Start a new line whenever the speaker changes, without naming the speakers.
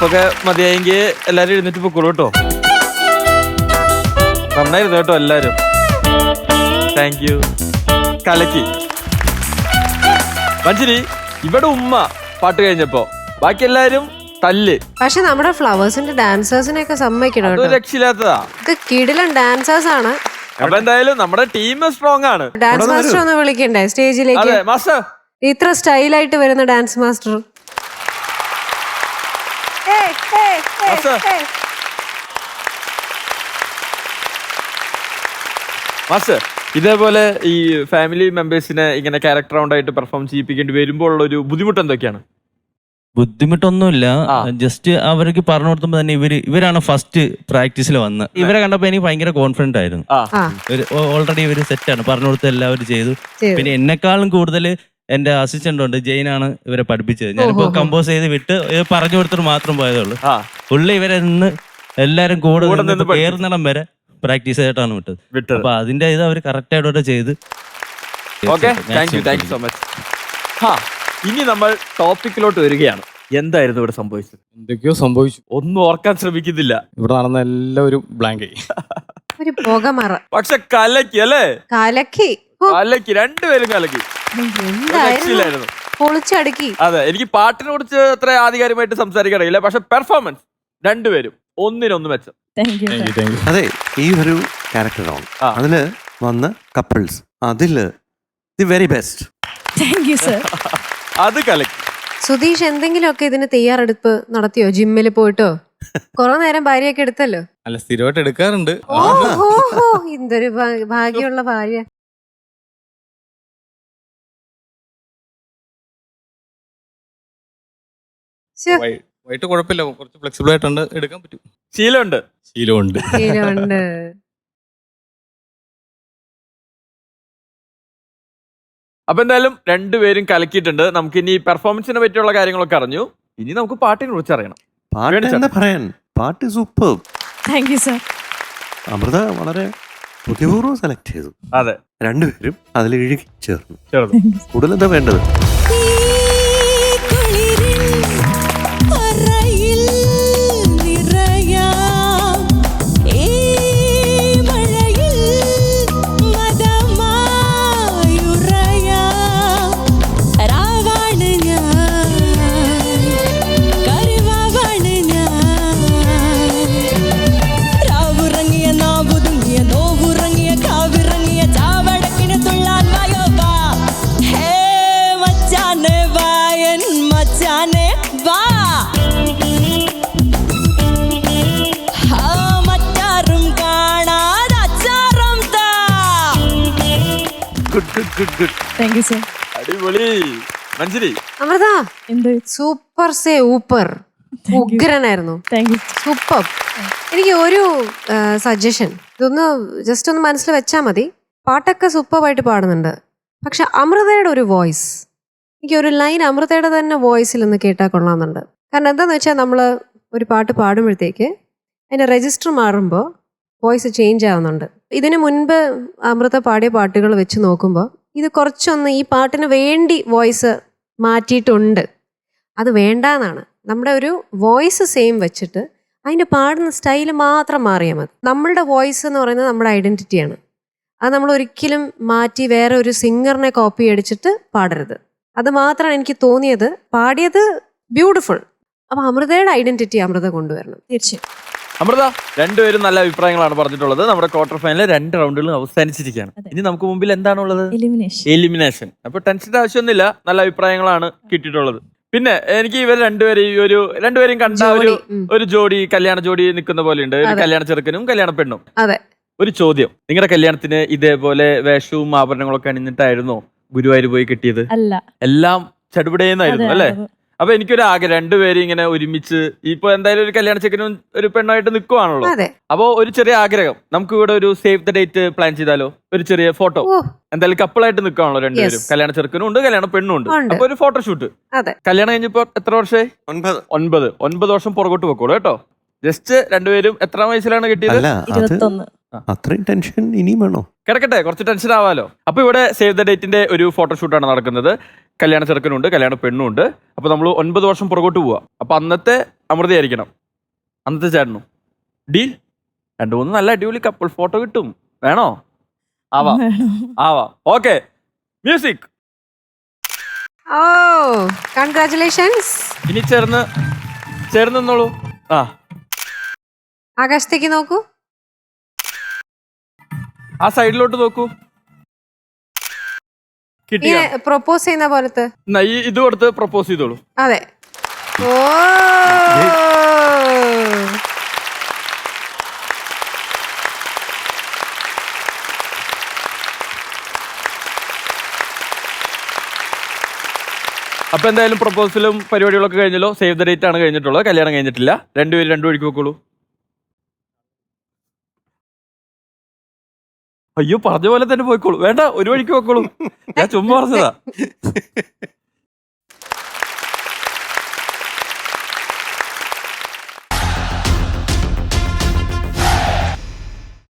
സ്റ്റെപ്പൊക്കെ മതിയായെങ്കിൽ എല്ലാരും എഴുന്നേറ്റ് പൊക്കോളൂ കേട്ടോ. നന്നായിരുന്നു കേട്ടോ എല്ലാരും. താങ്ക് യു കലക്കി. മഞ്ചിരി ഇവിടെ ഉമ്മ പാട്ട് കഴിഞ്ഞപ്പോ ബാക്കി എല്ലാരും തല്ല്.
പക്ഷെ നമ്മുടെ ഫ്ലവേഴ്സിന്റെ ഡാൻസേഴ്സിനെയൊക്കെ സമ്മതിക്കണം
അത്
കേട്ടോ.
രക്ഷയില്ലാത്തതാ.
ഇത് കിടിലൻ ഡാൻസേഴ്സ് ആണ്
അപ്പൊ എന്തായാലും നമ്മുടെ ടീം സ്ട്രോങ് ആണ്.
ഡാൻസ് മാസ്റ്റർ ഒന്ന് വിളിക്കണ്ടേ സ്റ്റേജിലേക്ക്?
അതെ മാസ്റ്റർ.
ഇത്ര സ്റ്റൈലായിട്ട് വരുന്ന ഡാൻസ് മാസ്റ്റർ.
മാസ്റ്റർ ഇതേപോലെ ഈ ഫാമിലി മെമ്പേഴ്സിനെ ഇങ്ങനെ ക്യാരക്ടർ റൗണ്ടായിട്ട് പെർഫോം ചെയ്യിപ്പിക്കേണ്ടി വരുമ്പോൾ ഉള്ള ഒരു ബുദ്ധിമുട്ട് എന്തൊക്കെയാണ്
ബുദ്ധിമുട്ടൊന്നുമില്ല ജസ്റ്റ് അവർക്ക് പറഞ്ഞു കൊടുക്കുമ്പോൾ തന്നെ ഇവർ ഇവരാണ് ഫസ്റ്റ് പ്രാക്ടീസിൽ വന്ന്. ഇവരെ കണ്ടപ്പോ എനിക്ക് ഭയങ്കര കോൺഫിഡന്റ് ആയിരുന്നു. ഓൾറെഡി ഇവർ സെറ്റാണ് പറഞ്ഞു കൊടുത്ത് എല്ലാവരും ചെയ്തു. പിന്നെ എന്നെക്കാളും കൂടുതൽ എന്റെ അസിസ്റ്റന്റ് ഉണ്ട്. ജെയിനാണ് ഇവരെ പഠിപ്പിച്ചത്. ഞാനിപ്പോ. കമ്പോസ് ചെയ്ത് വിട്ട് പറഞ്ഞു കൊടുത്തിട്ട് മാത്രം പോയതേ പുള്ളി ഇവരെ നിന്ന് എല്ലാരും കൂടെ
കൂടെ നിന്ന്
നിന്ന്
പഠിപ്പിച്ചു.
വരെ പ്രാക്ടീസ് ചെയ്തിട്ടാണ് വിട്ടത്.
വിട്ടത്.
അപ്പൊ അതിന്റെ ഇത് അവർ കറക്റ്റ് ആയിട്ട് ചെയ്ത്
okay thank you thank you so much ഹാ ഇനി നമ്മൾ ടോപ്പിക്കിലോട്ട് വരികയാണ്. എന്തായിരുന്നു ഇവിടെ സംഭവിച്ചത്?
എന്തൊക്കെയോ സംഭവിച്ചു.
ഒന്നും ഓർക്കാൻ ശ്രമിക്കുന്നില്ല.
ഇവിടെ നടന്ന എല്ലാവരും ബ്ലാങ്ക് ആയി.
ഒരു പുകമറ
പക്ഷെ കലക്കി അല്ലേ?
കലക്കി. ഓ,
കലക്കി രണ്ടുപേരും കലക്കി. ഒരു
എന്തായിരുന്നു?
രക്ഷയില്ലായിരുന്നു.
പൊളിച്ചടുക്കി.
അതെ എനിക്ക് പാട്ടിനെ കുറിച്ച് അത്ര ആധികാരികമായിട്ട് സംസാരിക്കാൻ അറിയില്ല. പക്ഷെ പെർഫോമൻസ് രണ്ടുപേരും ഒന്നിനൊന്ന് മെച്ചം.
Thank you
thank you thank you
അതെ ഈ ഒരു ക്യാരക്ടറാണ്
ആ.
അതിൽ വന്ന് കപ്പിൾസ് അതിൽ the very best
thank you sir
അത് കലക്കി.
സുധീഷ് എന്തെങ്കിലുമൊക്കെ ഇതിന് തയ്യാറെടുപ്പ് നടത്തിയോ? ജിമ്മിൽ പോയിട്ടോ? കുറെ നേരം ഭാര്യയൊക്കെ എടുത്തല്ലോ?
അല്ല സ്ഥിരമായിട്ട് എടുക്കാറുണ്ട്.
ഓഹോ എന്തൊരു ഭാ- ഭാഗ്യമുള്ള ഭാര്യ. ശ്ശെ,
വൈ- വൈകിട്ട് കുഴപ്പമില്ല. കുറച്ച് ഫ്ലെക്സിബിൾ ആയിട്ടുണ്ട്. എടുക്കാൻ പറ്റും.
ശീലമുണ്ട്.
ശീലമുണ്ട്.
ശീലമുണ്ട്.
അപ്പൊ എന്തായാലും രണ്ടുപേരും കലക്കിയിട്ടുണ്ട്. നമുക്ക് ഇനി പെർഫോമൻസിനെ പറ്റിയുള്ള കാര്യങ്ങളൊക്കെ അറിഞ്ഞു. ഇനി നമുക്ക് പാട്ടിനെ കുറിച്ച് അറിയണം.
പാട്ട് എന്താ പറയാൻ? പാട്ട് super
thank you sir
Amritha വളരെ ബുദ്ധിപൂർവം സെലക്ട് ചെയ്തു.
അതെ.
രണ്ടുപേരും അതിൽ ഇഴുകി ചേർന്നു. കൂടുതൽ എന്താ വേണ്ടത്?
Good good good good
thank you sir
അടിപൊളി. മഞ്ജരി.
അമൃത.
എന്ത്?
സൂപ്പർ സേ ഊപ്പർ ഉഗ്രനായിരുന്നു.
താങ്ക് യു
സൂപ്പർ എനിക്ക് ഒരു സജഷൻ ഇതൊന്ന് ജസ്റ്റ് ഒന്ന് മനസ്സിൽ വെച്ചാൽ മതി. പാട്ടൊക്കെ സൂപ്പറായിട്ട് പാടുന്നുണ്ട്. പക്ഷെ അമൃതയുടെ ഒരു വോയിസ് എനിക്ക് ഒരു ലൈൻ അമൃതയുടെ തന്നെ വോയിസിൽ ഒന്ന് കേട്ടാൽ കൊള്ളാമെന്നുണ്ട്. കാരണം എന്താന്ന് വെച്ചാൽ നമ്മൾ ഒരു പാട്ട് പാടുമ്പോഴത്തേക്ക് അതിന്റെ രജിസ്റ്റർ മാറുമ്പോൾ വോയിസ് ചേഞ്ച് ആവുന്നുണ്ട്. ഇതിനു മുൻപ് അമൃത പാടിയ പാട്ടുകൾ വെച്ച് നോക്കുമ്പോൾ ഇത് കുറച്ചൊന്ന് ഈ പാട്ടിന് വേണ്ടി വോയിസ് മാറ്റിയിട്ടുണ്ട്. അത് വേണ്ടാന്നാണ്. നമ്മുടെ ഒരു വോയിസ് സെയിം വെച്ചിട്ട് അതിന്റെ പാടുന്ന സ്റ്റൈൽ മാത്രം മാറിയാൽ മതി. നമ്മളുടെ വോയിസ് എന്ന് പറയുന്നത് നമ്മുടെ ഐഡന്റിറ്റിയാണ്. അത് നമ്മൾ ഒരിക്കലും മാറ്റി വേറെ ഒരു സിംഗറിനെ കോപ്പി അടിച്ചിട്ട് പാടരുത്. അത് മാത്രമാണ് എനിക്ക് തോന്നിയത്. പാടിയത് ബ്യൂട്ടിഫുൾ. അപ്പോൾ അമൃതയുടെ ഐഡന്റിറ്റി അമൃത കൊണ്ടുവരണം.
തീർച്ചയായും.
അമൃത രണ്ടുപേരും നല്ല അഭിപ്രായങ്ങളാണ് പറഞ്ഞിട്ടുള്ളത്. നമ്മുടെ ക്വാർട്ടർ ഫൈനലിൽ രണ്ട് റൗണ്ടുകളും അവസാനിച്ചിരിക്കുകയാണ്. ഇനി നമുക്ക് മുമ്പിൽ എന്താണുള്ളത്?
എലിമിനേഷൻ
അപ്പൊ ടെൻഷന്റെ ആവശ്യമൊന്നുമില്ല. നല്ല അഭിപ്രായങ്ങളാണ് കിട്ടിയിട്ടുള്ളത്. പിന്നെ എനിക്ക് ഇവർ രണ്ടുപേരും ഈ ഒരു രണ്ടുപേരും കണ്ട ഒരു ഒരു ജോഡി കല്യാണ ജോഡി നിൽക്കുന്ന പോലെ ഉണ്ട് ഒരു. കല്യാണ ചെറുക്കനും കല്യാണ പെണ്ണും.
അതെ.
ഒരു ചോദ്യം. നിങ്ങളുടെ കല്യാണത്തിന് ഇതേപോലെ വേഷവും ആഭരണങ്ങളൊക്കെ അണിഞ്ഞിട്ടായിരുന്നോ ഗുരുവായൂർ പോയി കിട്ടിയത്? എല്ലാം ചടുപടേന്നായിരുന്നു അല്ലേ. അപ്പൊ എനിക്കൊരു ആഗ്രഹം രണ്ടുപേരും ഇങ്ങനെ ഒരുമിച്ച് ഇപ്പൊ എന്തായാലും ഒരു കല്യാണ ചെക്കനും ഒരു പെണ്ണായിട്ട് നിൽക്കുവാണല്ലോ
അതെ.
അപ്പോ ഒരു ചെറിയ ആഗ്രഹം. നമുക്ക് ഇവിടെ ഒരു സേവ് ദ ഡേറ്റ് പ്ലാൻ ചെയ്താലോ? ഒരു ചെറിയ ഫോട്ടോ.
ഓ.
എന്തായാലും കപ്പിളായിട്ട് നിൽക്കുവാണല്ലോ രണ്ടുപേരും.
Yes.
കല്യാണ ചെറുക്കനും ഉണ്ട് കല്യാണ പെണ്ണും ഉണ്ട്.
ഉണ്ട്.
അപ്പൊ ഒരു ഫോട്ടോഷൂട്ട്
അതെ.
കല്യാണം കഴിഞ്ഞപ്പോ എത്ര വർഷമായി?
ഒൻപത്.
ഒൻപത്. ഒൻപത് വർഷം പുറകോട്ട് വെക്കോളൂ കേട്ടോ. ജസ്റ്റ് രണ്ടുപേരും എത്ര വയസ്സിലാണ് കിട്ടിയത്?
അല്ല അത്
ഇരുപത്തൊന്ന്.
അത്രയും ടെൻഷൻ ഇനിയും വേണോ?
കിടക്കട്ടെ കുറച്ച് ടെൻഷൻ ആവാലോ. അപ്പൊ ഇവിടെ സേവ് ദ ഡേറ്റിന്റെ ഒരു ഫോട്ടോഷൂട്ടാണ് നടക്കുന്നത്. കല്യാണ ചെറുക്കനുണ്ട് കല്യാണ പെണ്ണുണ്ട് അപ്പോൾ നമ്മൾ ഒൻപത് വർഷം പുറകോട്ട് പോവാ. അപ്പോൾ അന്നത്തെ അമൃതയായിരിക്കണം അന്നത്തെ ചേട്ടനും. ഡീൽ? രണ്ടു മൂന്ന് നല്ല അടിപൊളി കപ്പിൾ ഫോട്ടോ കിട്ടും. വേണോ? ആവാ. ആവാ. ഓക്കെ മ്യൂസിക്
ഓ കൺഗ്രാറ്റുലേഷൻസ്
ഇനി ചേർന്ന് ചേർന്ന് നിന്നോളൂ. ആ.
ആകാശത്തേക്ക് നോക്കൂ.
ആ സൈഡിലോട്ട് നോക്കൂ. കിട്ടിയ?
പ്രൊപ്പോസ് ചെയ്യുന്ന പോലത്തെ.
ഇത് കൊടുത്ത് പ്രപ്പോസ് ചെയ്തോളൂ.
അതെ. ഓ!
അപ്പൊ എന്തായാലും പ്രപ്പോസലും പരിപാടികളൊക്കെ കഴിഞ്ഞല്ലോ. സേവ് ദ ഡേറ്റ് ആണ് കഴിഞ്ഞിട്ടുള്ളത്. കല്യാണം കഴിഞ്ഞിട്ടില്ല. രണ്ടുപേരും രണ്ടു വഴിക്ക് വെക്കോളൂ അയ്യോ പറഞ്ഞ പോലെ തന്നെ പോയിക്കോളൂ. വേണ്ട ഒരു വഴിക്ക് പോയിക്കോളൂ. ഞാൻ ചുമ്മാ പറഞ്ഞതാ.